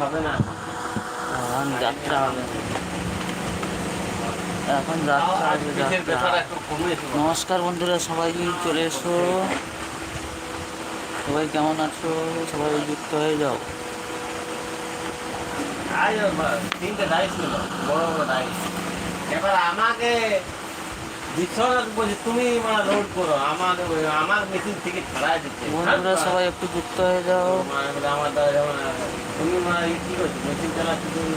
হবে না। এখন যাত্রা হবে। এখন যাত্রা হবে যাত্রা। ব্যথাটা একটু কমিয়েছে নমস্কার বন্ধুরা সবাই চলে এসো। সবাই কেমন আছো? সবাই যুক্ত হয়ে যাও। তিনটে ডাইস নিল। বড় বড় ডাইস এবার আমাকে বিশ্বনাথ বলছি তুমি মানে লোড করো। আমাকে আমার মেশিন থেকে ছাড়াই দিচ্ছে। বন্ধুরা সবাই একটু যুক্ত হয়ে যাও। আমার দ্বারা যেমন তুমি মানে কি করছ? মেশিন চালাচ্ছি তুমি।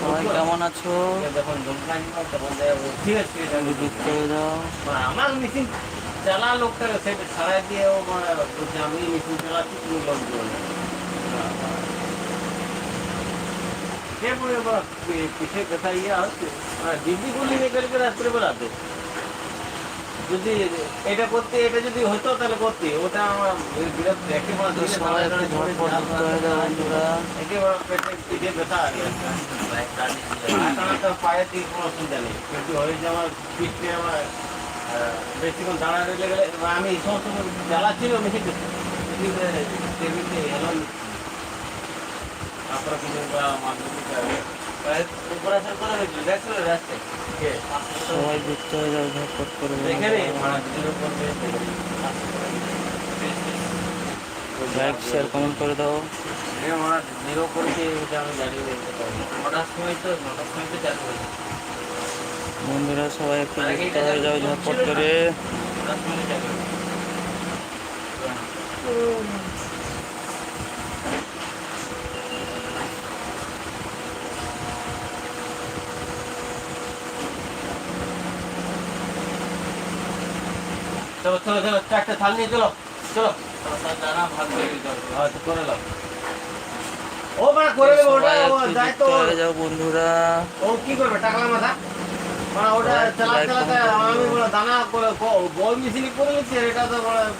সবাই কেমন আছো? যখন তখন ঠিক যুক্ত হয়ে যাও। আমার মেশিন চালা লোকটাকে সেটা ছাড়াই দিয়ে ও মানে আমি মেশিন চালাচ্ছি তুমি লোক কে বলে বাবা, পি- পিঠে ইয়ে মানে দিদি গুলি নিয়ে রাত্রে বেলাতে যদি এটা করতে এটা যদি হতো তাহলে করতে। ওটা আমার বিরক্ত একেবারে সবাই একেবারে পেটে পিঠে ব্যথা আছে টানাটা পায়ে কোনো অসুবিধা নেই। কিন্তু হয়ে যে আমার পিঠে আমার বেশিক্ষণ দাঁড়া রইলে গেলে আমি সমস্ত জ্বালাচ্ছিল টেবিলে এলাম। সবাই যুক্ত হয়ে ঝটপট করে লাইক শেয়ার কমেন্ট করে দাও। হ্যাঁ, ওরা জিরো করেছে এটা আমি জানি না নটার সময় তো নটার সময় তো চালু হয়েছে। বন্ধুরা সবাই একটু যুক্ত হয়ে যাও ঝটপট করে। নটার সময় চালু চলো চলো চলো চারটে থাল নিয়ে চলো চলো। দানা ভাগ করে দিতে করে নাও ও মানে করে দেবে ওটা যুক্ত তো। যাও বন্ধুরা। ও কি করবে টাকলা মাথা? মানে ওটা চালাতে চালাতে আমি বলে দানা করে বল মিশিনি করে নিচ্ছি এটা তো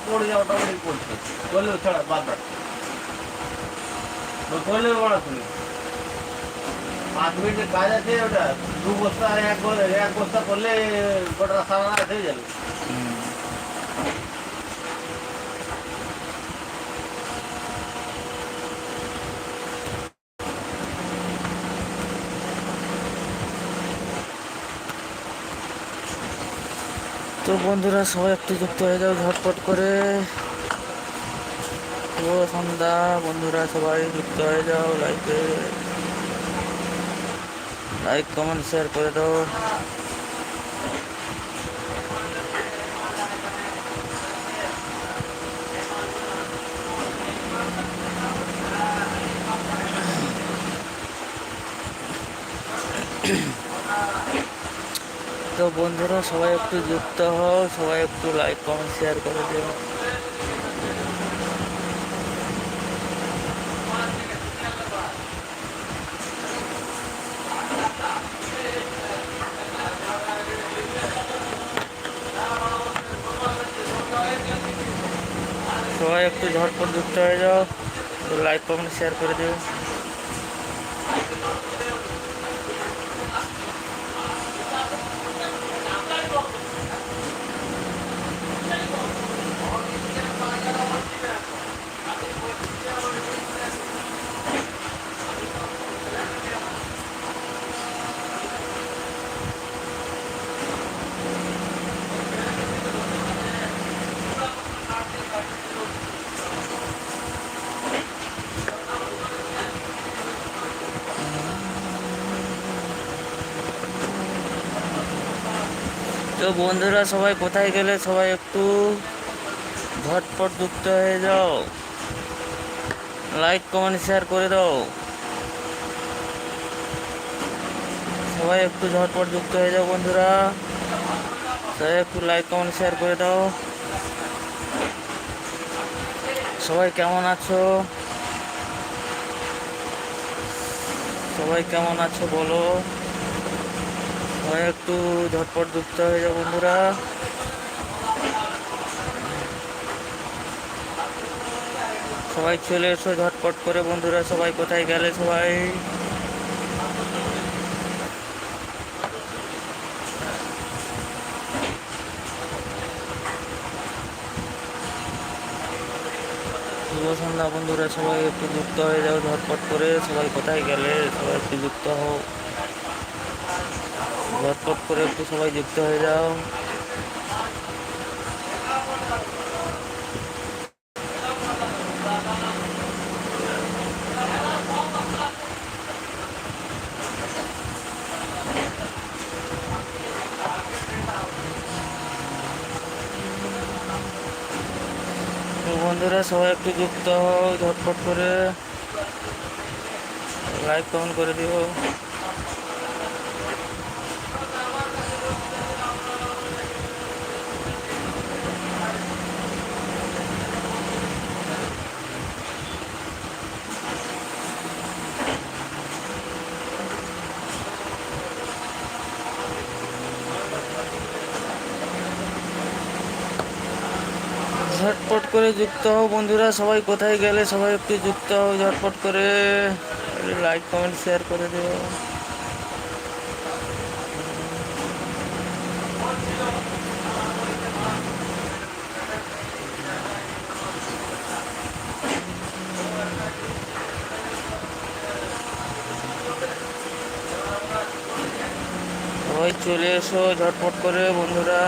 পড়ে যাওয়া অটোমেটিক পড়ছে। করলে ছাড়া বাদ বাদ করলে বড় তুমি। পাঁচ মিনিটের কাজ আছে ওটা দু বস্তা এক বস্তা এক বস্তা করলে গোটা সারা রাত হয়ে যাবে। তো বন্ধুরা, সবাই একটু যুক্ত হয়ে যাও, ঝটপট করে। সন্ধ্যা, বন্ধুরা, সবাই যুক্ত হয়ে যাও লাইকে লাইক কমেন্ট শেয়ার করে দাও। তো বন্ধুরা, সবাই একটু যুক্ত হও, সবাই একটু লাইক কমেন্ট শেয়ার করে দিও। সবাই একটু ঝটপট যুক্ত হয়ে যাও লাইক কমেন্ট শেয়ার করে দিও। তো বন্ধুরা, সবাই কোথায় গেলে? সবাই একটু ঝটপট যুক্ত হয়ে যাও। লাইক কমেন্ট শেয়ার করে দাও। সবাই একটু ঝটপট যুক্ত হয়ে যাও, বন্ধুরা। সবাই একটু লাইক কমেন্ট শেয়ার করে দাও। সবাই কেমন আছো? সবাই কেমন আছো বলো। সবাই একটু ঝটপট হয়ে যাও বন্ধুরা। সবাই চলে এসো ঝটপট করে বন্ধুরা, সবাই কোথায় গেলে সবাই? শুভ সন্ধ্যা বন্ধুরা, সবাই একটু যুক্ত হয়ে যাও ঝটপট করে, সবাই কোথায় গেলে? সবাই একটু যুক্ত হও। ঝটপট করে একটু সবাই যুক্ত হয়ে যাও। বন্ধুরা, সবাই একটু যুক্ত হও, ঝটপট করে। লাইক কমেন্ট করে দিও। ঝটপট করে যুক্ত হও বন্ধুরা, সবাই কোথায় গেলে সবাই একটু যুক্ত হও ঝটপট করে। লাইক কমেন্ট শেয়ার করে দিও। সবাই চলে এসো ঝটপট করে বন্ধুরা।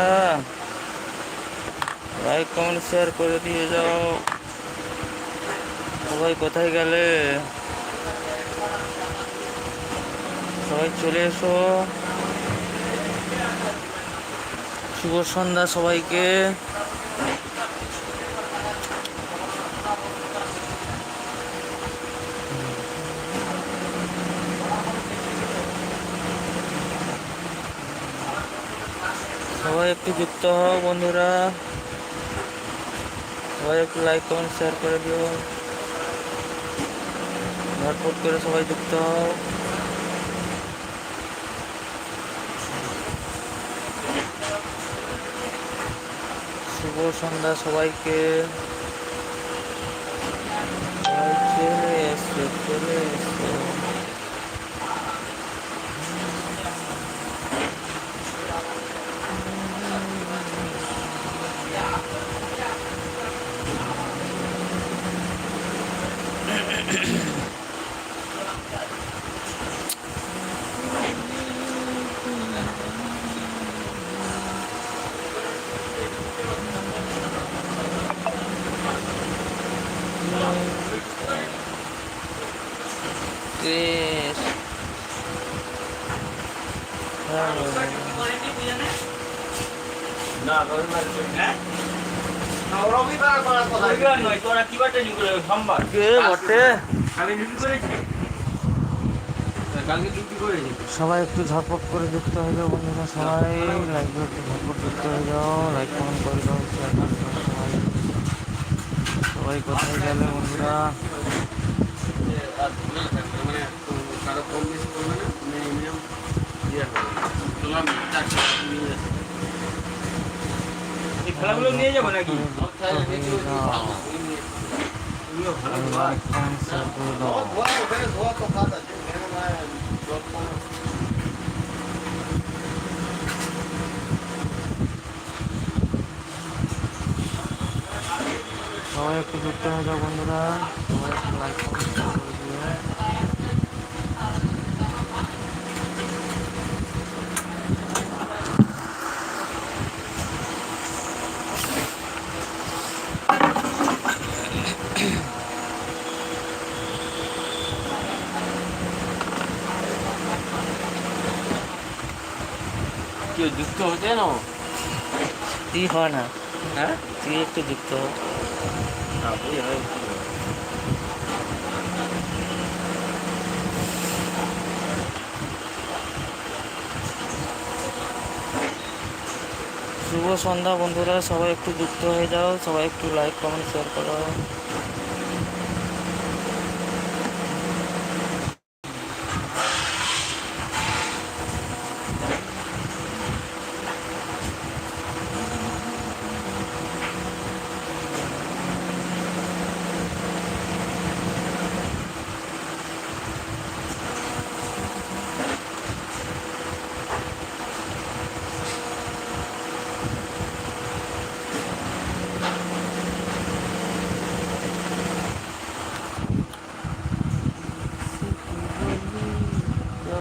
লাইক কমেন্ট শেয়ার করে দিয়ে যাও। সবাই কোথায় গেলে? সবাই চলে এসো। শুভ সন্ধ্যা সবাইকে। সবাই একটু যুক্ত হও বন্ধুরা। সবাই একটু লাইক কমেন্ট শেয়ার করে দিও। ঝটপট করে সবাই যুক্ত হও। শুভ সন্ধ্যা সবাইকে। সবাই চলে এসো, চলে Yes. না রবিবার হ্যাঁ রবিবার করার কথা রবিবার নয় তোরা কি বারটা নিয়ে করে সোমবার কে বটে আমি ডিউটি করেছি কালকে ডিউটি করেছি সবাই একটু ঝটপট করে যুক্ত হয়ে যাও বন্ধুরা সবাই লাইক একটু ঝটপট যুক্ত হয়ে যাও লাইক কমেন্ট করে দাও শেয়ার সবাই। সবাই কোথায় গেলে বন্ধুরা? মানে কারও কম বেশি করবে না মিনিমাম হবে। যাচ্ছে খেলাগুলো নিয়ে যাব সবাই একটু যুক্ত হয়ে বন্ধুরা। সবাই একটু লাইক কেউ যুক্ত হচ্ছে না? তুই হয় না। হ্যাঁ? তুই একটু যুক্ত হ। হয় শুভ সন্ধ্যা বন্ধুরা সবাই একটু যুক্ত হয়ে যাও সবাই একটু লাইক কমেন্ট শেয়ার করো।